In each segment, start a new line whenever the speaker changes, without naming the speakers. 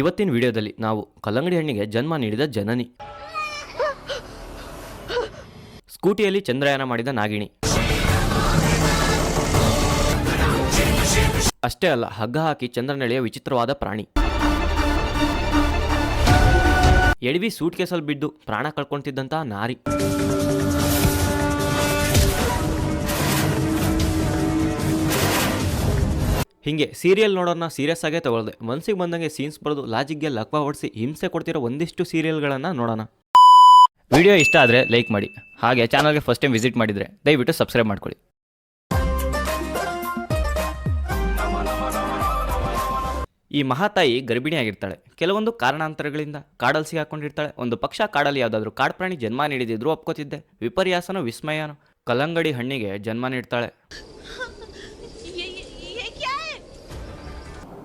ಇವತ್ತಿನ ವಿಡಿಯೋದಲ್ಲಿ ನಾವು ಕಲ್ಲಂಗಡಿ ಹಣ್ಣಿಗೆ ಜನ್ಮ ನೀಡಿದ ಜನನಿ. ಸ್ಕೂಟಿಯಲ್ಲಿ ಚಂದ್ರಯಾನ ಮಾಡಿದ ನಾಗಿಣಿ. ಅಷ್ಟೇ ಅಲ್ಲ, ಹಗ್ಗ ಹಾಕಿ ಚಂದ್ರನೆಳೆಯ ವಿಚಿತ್ರವಾದ ಪ್ರಾಣಿ. ಎಡವಿ ಸೂಟ್ ಕೇಸಲ್ಲಿ ಬಿದ್ದು ಪ್ರಾಣ ಕಳ್ಕೊಳ್ತಿದ್ದಂತಹ ನಾರಿ. ಹಿಂಗೆ ಸೀರಿಯಲ್ ನೋಡೋರ್ನ ಸೀರಿಯಸ್ ಆಗೇ ತಗೊಳ್ದೆ. ಮನ್ಸಿಗೆ ಬಂದಂಗೆ ಸೀನ್ಸ್ ಬರೆದು ಲಾಜಿಕ್ಗೆ ಲಕ್ವ ಹೊಡಿಸಿ ಹಿಂಸೆ ಕೊಡ್ತಿರೋ ಒಂದಿಷ್ಟು ಸೀರಿಯಲ್ಗಳನ್ನು ನೋಡೋಣ. ವಿಡಿಯೋ ಇಷ್ಟ ಆದರೆ ಲೈಕ್ ಮಾಡಿ. ಹಾಗೆ ಚಾನಲ್ಗೆ ಫಸ್ಟ್ ಟೈಮ್ ವಿಸಿಟ್ ಮಾಡಿದರೆ ದಯವಿಟ್ಟು ಸಬ್ಸ್ಕ್ರೈಬ್ ಮಾಡ್ಕೊಳ್ಳಿ. ಈ ಮಹಾತಾಯಿ ಗರ್ಭಿಣಿಯಾಗಿರ್ತಾಳೆ. ಕೆಲವೊಂದು ಕಾರಣಾಂತರಗಳಿಂದ ಕಾಡಲ್ಲಿ ಸಿಗಾಕೊಂಡಿರ್ತಾಳೆ. ಒಂದು ಪಕ್ಷ ಕಾಡಲ್ಲಿ ಯಾವುದಾದ್ರೂ ಕಾಡು ಪ್ರಾಣಿ ಜನ್ಮ ನೀಡಿದಿದ್ರು ಒಪ್ಕೋತಿದ್ದೆ. ವಿಪರ್ಯಾಸನೋ, ವಿಸ್ಮಯನೋ, ಕಲ್ಲಂಗಡಿ ಹಣ್ಣಿಗೆ ಜನ್ಮ ನೀಡ್ತಾಳೆ.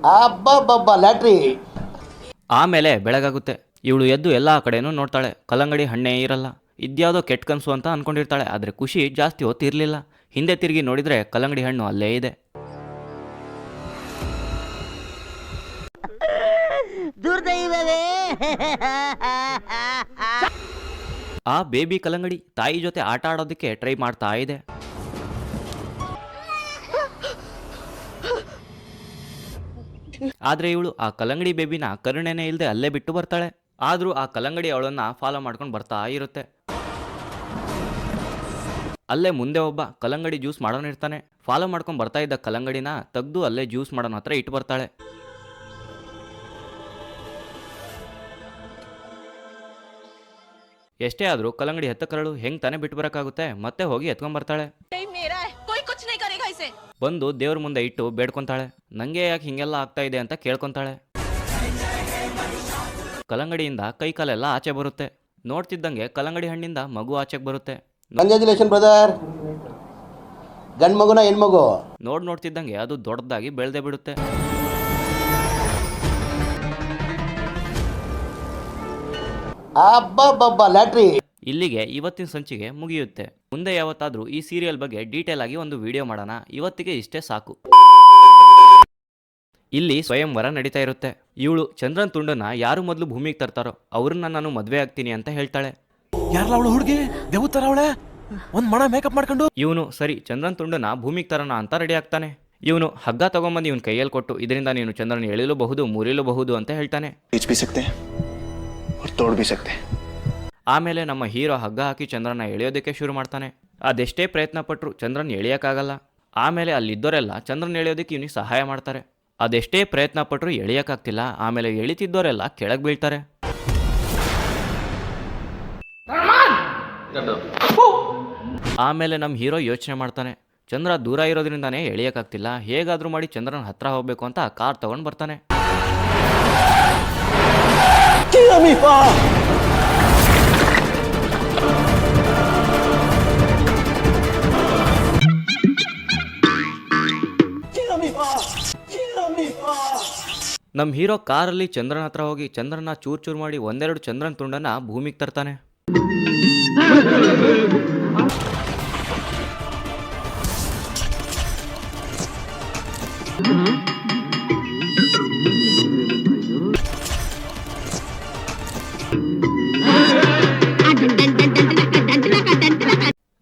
ಅಬ್ಬಬ್ಬಬ್ಬ ಲ್ಯಾಟ್ರಿ.
ಆಮೇಲೆ ಬೆಳಗಾಗುತ್ತೆ. ಇವಳು ಎದ್ದು ಎಲ್ಲ ಕಡೆನೂ ನೋಡ್ತಾಳೆ. ಕಲ್ಲಂಗಡಿ ಹಣ್ಣೇ ಇರಲ್ಲ. ಇದ್ಯಾವುದೋ ಕೆಟ್ಟ ಕನಸು ಅಂತ ಅನ್ಕೊಂಡಿರ್ತಾಳೆ. ಆದರೆ ಖುಷಿ ಜಾಸ್ತಿ ಹೊತ್ತಿರ್ಲಿಲ್ಲ. ಹಿಂದೆ ತಿರುಗಿ ನೋಡಿದರೆ ಕಲ್ಲಂಗಡಿ ಹಣ್ಣು ಅಲ್ಲೇ ಇದೆ.
ದುರ್ದೈವವೇ.
ಆ ಬೇಬಿ ಕಲ್ಲಂಗಡಿ ತಾಯಿ ಜೊತೆ ಆಟ ಆಡೋದಕ್ಕೆ ಟ್ರೈ ಮಾಡ್ತಾ ಇದೆ. ಆದರೆ ಇವಳು ಆ ಕಲಂಗಡಿ ಬೇಬಿನ ಕರುಣೆನೇ ಇಲ್ಲದೆ ಅಲ್ಲೇ ಬಿಟ್ಟು ಬರ್ತಾಳೆ. ಆದ್ರೂ ಆ ಕಲ್ಲಂಗಡಿ ಅವಳನ್ನ ಫಾಲೋ ಮಾಡ್ಕೊಂಡು ಬರ್ತಾ ಇರುತ್ತೆ. ಅಲ್ಲೇ ಮುಂದೆ ಒಬ್ಬ ಕಲ್ಲಂಗಡಿ ಜ್ಯೂಸ್ ಇರ್ತಾನೆ. ಫಾಲೋ ಮಾಡ್ಕೊಂಡು ಬರ್ತಾ ಇದ್ದ ಕಲ್ಲಂಗಡಿನ ತೆಗ್ದು ಅಲ್ಲೇ ಜ್ಯೂಸ್ ಮಾಡೋನ ಹತ್ರ ಇಟ್ಟು ಬರ್ತಾಳೆ. ಎಷ್ಟೇ ಆದ್ರೂ ಕಲ್ಲಂಗಡಿ ಎತ್ತ ಕರಳು ಹೆಂಗ್ ತಾನೇ ಬಿಟ್ಟು ಬರೋಕ್ಕಾಗುತ್ತೆ, ಮತ್ತೆ ಹೋಗಿ ಎತ್ಕೊಂಡ್ಬರ್ತಾಳೆ ಬಂದು ದೇವ್ರ ಮುಂದೆ ಇಟ್ಟು ಬೇಡ್ಕೊಂತಾಳೆ. ನಂಗೆ ಯಾಕೆ ಹಿಂಗೆಲ್ಲ ಆಗ್ತಾ ಇದೆ ಅಂತ ಕೇಳ್ಕೊಂತಾಳೆ. ಕಲಂಗಡಿಯಿಂದ ಕೈ ಕಾಲೆಲ್ಲ ಆಚೆ ಬರುತ್ತೆ. ನೋಡ್ತಿದ್ದಂಗೆ ಕಲಂಗಡಿ ಹಣ್ಣಿಂದ ಮಗು ಆಚೆಗೆ ಬರುತ್ತೆ.
ಬ್ರದರ್ ಗಂಡು ಮಗುನ ಹೆಣ್ಮಗು?
ನೋಡ್ ನೋಡ್ತಿದ್ದಂಗೆ ಅದು ದೊಡ್ಡದಾಗಿ ಬೆಳೆದೇ ಬಿಡುತ್ತೆ.
ಅಬ್ಬಬ್ಬಬ್ಬ ಲ್ಯಾಟ್ರಿ.
ಇಲ್ಲಿಗೆ ಇವತ್ತಿನ ಸಂಚಿಗೆ ಮುಗಿಯುತ್ತೆ. ಮುಂದೆ ಯಾವತ್ತಾದರೂ ಈ ಸೀರಿಯಲ್ ಬಗ್ಗೆ ಡೀಟೇಲ್ ಆಗಿ ಒಂದು ವಿಡಿಯೋ ಮಾಡೋಣ. ಇವತ್ತಿಗೆ ಇಷ್ಟೇ ಸಾಕು. ಇಲ್ಲಿ ಸ್ವಯಂವರ ನಡೀತಾ ಇರುತ್ತೆ. ಇವಳು ಚಂದ್ರನ್ ತುಂಡನ ಯಾರು ಮೊದಲು ಭೂಮಿಗೆ ತರ್ತಾರೋ ಅವ್ರನ್ನ ನಾನು ಮದ್ವೆ ಆಗ್ತೀನಿ ಅಂತ ಹೇಳ್ತಾಳೆ.
ಯಾರಲ್ಲ ಅವಳು ಹುಡುಗಿ? ಅವಳೆ? ಒಂದ್ ಮಣ ಮೇಕಪ್ ಮಾಡ್ಕೊಂಡು?
ಇವನು ಸರಿ ಚಂದ್ರನ್ ತುಂಡನ ಭೂಮಿಗೆ ತರೋಣ ಅಂತ ರೆಡಿ ಆಗ್ತಾನೆ. ಇವನು ಹಗ್ಗ ತಗೊಂಬಂದು ಇವನ್ ಕೈಯಲ್ಲಿ ಕೊಟ್ಟು ಇದರಿಂದ ನೀನು ಚಂದ್ರನ್ ಎಳಿಲೂಬಹುದು ಮುರಿಲೂಬಹುದು ಅಂತ ಹೇಳ್ತಾನೆ.
ಬೀಚ್ ಬಿ ಸಕ್ತೆ ತೋಡ್ ಬಿ ಸಕ್ತೆ
ಆಮೇಲೆ ನಮ್ಮ ಹೀರೋ ಹಗ್ಗ ಹಾಕಿ ಚಂದ್ರನ ಎಳೆಯೋದಕ್ಕೆ ಶುರು ಮಾಡ್ತಾನೆ. ಅದೆಷ್ಟೇ ಪ್ರಯತ್ನ ಪಟ್ಟರು ಚಂದ್ರನ ಎಳೆಯೋಕ್ಕಾಗಲ್ಲ. ಆಮೇಲೆ ಅಲ್ಲಿದ್ದೋರೆಲ್ಲ ಚಂದ್ರನ ಎಳೆಯೋದಕ್ಕೆ ಇವನಿಗೆ ಸಹಾಯ ಮಾಡ್ತಾರೆ. ಅದೆಷ್ಟೇ ಪ್ರಯತ್ನ ಪಟ್ಟರು ಎಳೆಯೋಕ್ಕಾಗ್ತಿಲ್ಲ. ಆಮೇಲೆ ಎಳಿತಿದ್ದೋರೆಲ್ಲ ಕೆಳಗೆ ಬೀಳ್ತಾರೆ. ಆಮೇಲೆ ನಮ್ಮ ಹೀರೋ ಯೋಚನೆ ಮಾಡ್ತಾನೆ. ಚಂದ್ರ ದೂರ ಇರೋದ್ರಿಂದಾನೇ ಎಳೆಯೋಕ್ಕಾಗ್ತಿಲ್ಲ. ಹೇಗಾದರೂ ಮಾಡಿ ಚಂದ್ರನ ಹತ್ರ ಹೋಗಬೇಕು ಅಂತ ಕಾರ್ ತಗೊಂಡು ಬರ್ತಾನೆ. ನಮ್ಮ ಹೀರೋ ಕಾರಲ್ಲಿ ಚಂದ್ರನ ಹತ್ರ ಹೋಗಿ ಚಂದ್ರನ ಚೂರ್ ಚೂರ್ ಮಾಡಿ ಒಂದೆರಡು ಚಂದ್ರನ ತುಂಡನ್ನ ಭೂಮಿಗೆ ತರ್ತಾನೆ.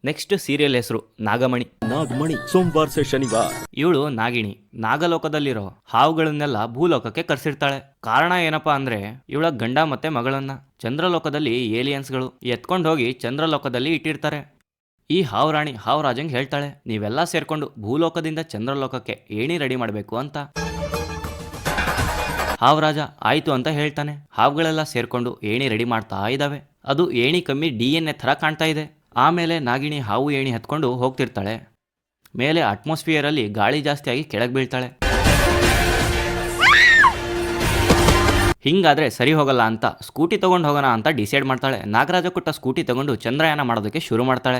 ನೆಕ್ಸ್ಟ್ ಸೀರಿಯಲ್ ಹೆಸರು ನಾಗಮಣಿ.
ನಾಗಮಣಿ ಸೋಮವಾರ ಸೆ ಶನಿವಾರ.
ಇವಳು ನಾಗಿಣಿ ನಾಗಲೋಕದಲ್ಲಿರೋ ಹಾವುಗಳನ್ನೆಲ್ಲ ಭೂಲೋಕಕ್ಕೆ ಕರ್ಸಿರ್ತಾಳೆ. ಕಾರಣ ಏನಪ್ಪಾ ಅಂದ್ರೆ ಇವಳ ಗಂಡ ಮತ್ತೆ ಮಗಳನ್ನ. ಚಂದ್ರಲೋಕದಲ್ಲಿ ಏಲಿಯನ್ಸ್ಗಳು. ಎತ್ಕೊಂಡು ಹೋಗಿ ಚಂದ್ರಲೋಕದಲ್ಲಿ ಇಟ್ಟಿರ್ತಾರೆ. ಈ ಹಾವು ರಾಣಿ ಹಾವು ರಾಜಂಗ್ ಹೇಳ್ತಾಳೆ ನೀವೆಲ್ಲ ಸೇರ್ಕೊಂಡು ಭೂಲೋಕದಿಂದ ಚಂದ್ರಲೋಕಕ್ಕೆ ಏಣಿ ರೆಡಿ ಮಾಡಬೇಕು ಅಂತ. ಹಾವು ರಾಜ ಆಯ್ತು ಅಂತ ಹೇಳ್ತಾನೆ. ಹಾವುಗಳೆಲ್ಲ ಸೇರ್ಕೊಂಡು ಏಣಿ ರೆಡಿ ಮಾಡ್ತಾ ಇದ್ದಾವೆ. ಅದು ಏಣಿ ಕಮ್ಮಿ ಡಿ ಎನ್ ಎ ಥರ ಕಾಣ್ತಾ ಇದೆ. ಆಮೇಲೆ ನಾಗಿಣಿ ಹಾವು ಏಣಿ ಹತ್ಕೊಂಡು ಹೋಗ್ತಿರ್ತಾಳೆ. ಮೇಲೆ ಅಟ್ಮಾಸ್ಫಿಯರಲ್ಲಿ ಗಾಳಿ ಜಾಸ್ತಿಯಾಗಿ ಕೆಳಗೆ ಬೀಳ್ತಾಳೆ. ಹಿಂಗಾದ್ರೆ ಸರಿ ಹೋಗಲ್ಲ ಅಂತ ಸ್ಕೂಟಿ ತಗೊಂಡು ಹೋಗೋಣ ಅಂತ ಡಿಸೈಡ್ ಮಾಡ್ತಾಳೆ. ನಾಗರಾಜ ಕೊಟ್ಟ ಸ್ಕೂಟಿ ತಗೊಂಡು ಚಂದ್ರಯಾನ ಮಾಡೋದಕ್ಕೆ ಶುರು ಮಾಡ್ತಾಳೆ.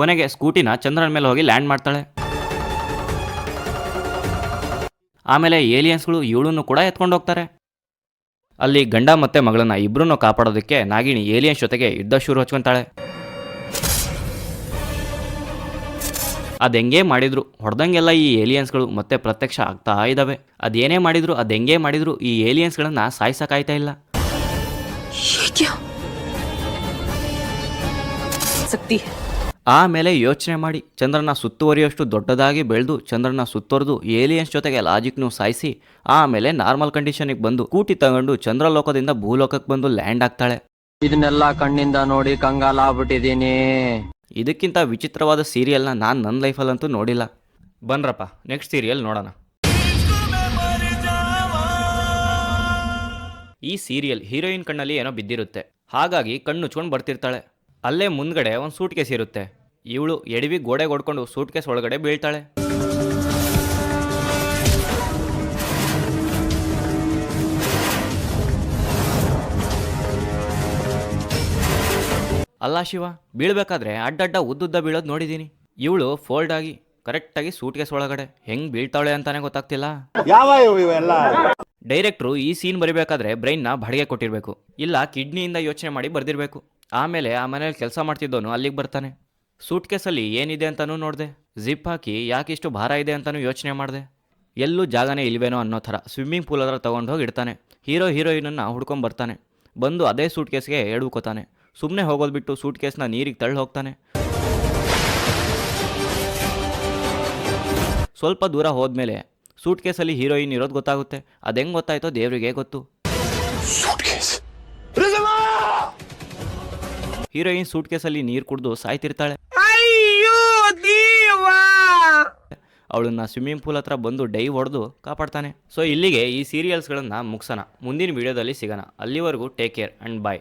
ಕೊನೆಗೆ ಸ್ಕೂಟಿನ ಚಂದ್ರನ ಮೇಲೆ ಹೋಗಿ ಲ್ಯಾಂಡ್ ಮಾಡ್ತಾಳೆ. ಆಮೇಲೆ ಏಲಿಯನ್ಸ್ಗಳು ಇವಳನ್ನು ಕೂಡ ಎತ್ಕೊಂಡು ಹೋಗ್ತಾರೆ. ಅಲ್ಲಿ ಗಂಡ ಮತ್ತೆ ಮಗಳನ್ನ ಇಬ್ಬರನ್ನು ಕಾಪಾಡೋದಕ್ಕೆ ನಾಗಿಣಿ ಏಲಿಯನ್ಸ್ ಜೊತೆಗೆ ಯುದ್ಧ ಶುರು ಹಚ್ಕೊಂತಾಳೆ. ಅದು ಮಾಡಿದ್ರು? ಹೊಡೆದಂಗೆಲ್ಲ ಈ ಏಲಿಯನ್ಸ್ಗಳು ಮತ್ತೆ ಪ್ರತ್ಯಕ್ಷ ಆಗ್ತಾ ಇದ್ದಾವೆ ಅದೇನೇ ಮಾಡಿದ್ರು ಅದು ಮಾಡಿದ್ರು, ಈ ಏಲಿಯನ್ಸ್ಗಳನ್ನ ಸಾಯಿಸೋಕ್ಕಾಯ್ತಾ ಇಲ್ಲ.
ಸಕ್ತಿ
ಆಮೇಲೆ ಯೋಚನೆ ಮಾಡಿ ಚಂದ್ರನ ಸುತ್ತುವರಿಯಷ್ಟು ದೊಡ್ಡದಾಗಿ ಬೆಳೆದು ಚಂದ್ರನ ಸುತ್ತುವರೆದು ಏಲಿಯನ್ಸ್ ಜೊತೆಗೆ ಲಾಜಿಕ್ನೂ ಸಾಯಿಸಿ ಆಮೇಲೆ ನಾರ್ಮಲ್ ಕಂಡೀಷನಿಗೆ ಬಂದು ಕೂಟಿ ತಗೊಂಡು ಚಂದ್ರಲೋಕದಿಂದ ಭೂಲೋಕಕ್ಕೆ ಬಂದು ಲ್ಯಾಂಡ್ ಆಗ್ತಾಳೆ
ಇದನ್ನೆಲ್ಲ ಕಣ್ಣಿಂದ ನೋಡಿ ಕಂಗಾಲ ಆಗ್ಬಿಟ್ಟಿದ್ದೀನಿ.
ಇದಕ್ಕಿಂತ ವಿಚಿತ್ರವಾದ ಸೀರಿಯಲ್ನ ನಾನು ನನ್ನ ಲೈಫಲ್ಲಂತೂ ನೋಡಿಲ್ಲ. ಬನ್ರಪ್ಪ ನೆಕ್ಸ್ಟ್ ಸೀರಿಯಲ್ ನೋಡೋಣ. ಈ ಸೀರಿಯಲ್ ಹೀರೋಯಿನ್ ಕಣ್ಣಲ್ಲಿ ಏನೋ ಬಿದ್ದಿರುತ್ತೆ. ಹಾಗಾಗಿ ಕಣ್ಣು ಮುಚ್ಕೊಂಡು ಬರ್ತಿರ್ತಾಳೆ. ಅಲ್ಲೇ ಮುಂದ್ಗಡೆ ಒಂದು ಸೂಟ್ ಕೇಸ್ ಇರುತ್ತೆ. ಇವಳು ಎಡವಿ ಗೋಡೆ ಹೊಡ್ಕೊಂಡು ಸೂಟ್ ಕೇಸ್ ಒಳಗಡೆ ಬೀಳ್ತಾಳೆ. ಅಲ್ಲ ಶಿವ ಬೀಳ್ಬೇಕಾದ್ರೆ ಅಡ್ಡಡ್ಡ ಉದ್ದುದ್ದ ಬೀಳೋದು ನೋಡಿದ್ದೀನಿ ಇವಳು ಫೋಲ್ಡ್ ಆಗಿ ಕರೆಕ್ಟಾಗಿ ಸೂಟ್ ಕೇಸ್ ಒಳಗಡೆ. ಹೆಂಗ್ ಬೀಳ್ತಾಳೆ ಅಂತಾನೆ ಗೊತ್ತಾಗ್ತಿಲ್ಲ. ಡೈರೆಕ್ಟ್ರು ಈ ಸೀನ್ ಬರಿಬೇಕಾದ್ರೆ ಬ್ರೈನ್ನ ಬಾಡಿಗೆ ಕೊಟ್ಟಿರಬೇಕು. ಇಲ್ಲ ಕಿಡ್ನಿಯಿಂದ ಯೋಚನೆ ಮಾಡಿ ಬರ್ದಿರ್ಬೇಕು. ಆಮೇಲೆ ಆ ಮನೇಲಿ ಕೆಲಸ ಮಾಡ್ತಿದ್ದವನು ಅಲ್ಲಿಗೆ ಬರ್ತಾನೆ. ಸೂಟ್ ಕೇಸಲ್ಲಿ ಏನಿದೆ ಅಂತಲೂ ನೋಡಿದೆ. ಜಿಪ್ ಹಾಕಿ ಯಾಕೆ ಇಷ್ಟು ಭಾರ ಇದೆ ಅಂತಲೂ ಯೋಚನೆ ಮಾಡಿದೆ. ಎಲ್ಲೂ ಜಾಗನೇ ಇಲ್ವೇನೋ ಅನ್ನೋ ಥರ ಸ್ವಿಮ್ಮಿಂಗ್ ಪೂಲ್ ಹತ್ರ ತೊಗೊಂಡು ಹೋಗಿ ಇಡ್ತಾನೆ. ಹೀರೋ ಹೀರೋಯಿನನ್ನು ಹುಡ್ಕೊಂಬರ್ತಾನೆ ಬಂದು ಅದೇ ಸೂಟ್ ಕೇಸ್ಗೆ ಎಡ್ಕೋತಾನೆ ಸುಮ್ಮನೆ ಹೋಗೋದು ಬಿಟ್ಟು ಸೂಟ್ ಕೇಸ್ನ ನೀರಿಗೆ ತಳ್ಳಿ ಹೋಗ್ತಾನೆ. ಸ್ವಲ್ಪ ದೂರ ಹೋದ್ಮೇಲೆ ಸೂಟ್ ಕೇಸಲ್ಲಿ ಹೀರೋಯಿನ್ ಇರೋದು ಗೊತ್ತಾಗುತ್ತೆ. ಅದು ಹೆಂಗೆ ಗೊತ್ತಾಯ್ತೋ ದೇವರಿಗೆ ಗೊತ್ತು. ಹೀರೋಯಿನ್ ಸೂಟ್ ಕೇಸಲ್ಲಿ ನೀರು ಕುಡಿದು ಸಾಯ್ತಿರ್ತಾಳೆ. ಅವಳನ್ನ ಸ್ವಿಮ್ಮಿಂಗ್ ಪೂಲ್ ಹತ್ರ ಬಂದು ಡೈ ಹೊಡೆದು ಕಾಪಾಡ್ತಾನೆ. ಸೊ ಇಲ್ಲಿಗೆ ಈ ಸೀರಿಯಲ್ಸ್ಗಳನ್ನು ಮುಗಿಸೋಣ. ಮುಂದಿನ ವಿಡಿಯೋದಲ್ಲಿ ಸಿಗೋಣ. ಅಲ್ಲಿವರೆಗೂ ಟೇಕ್ ಕೇರ್ ಆ್ಯಂಡ್ ಬಾಯ್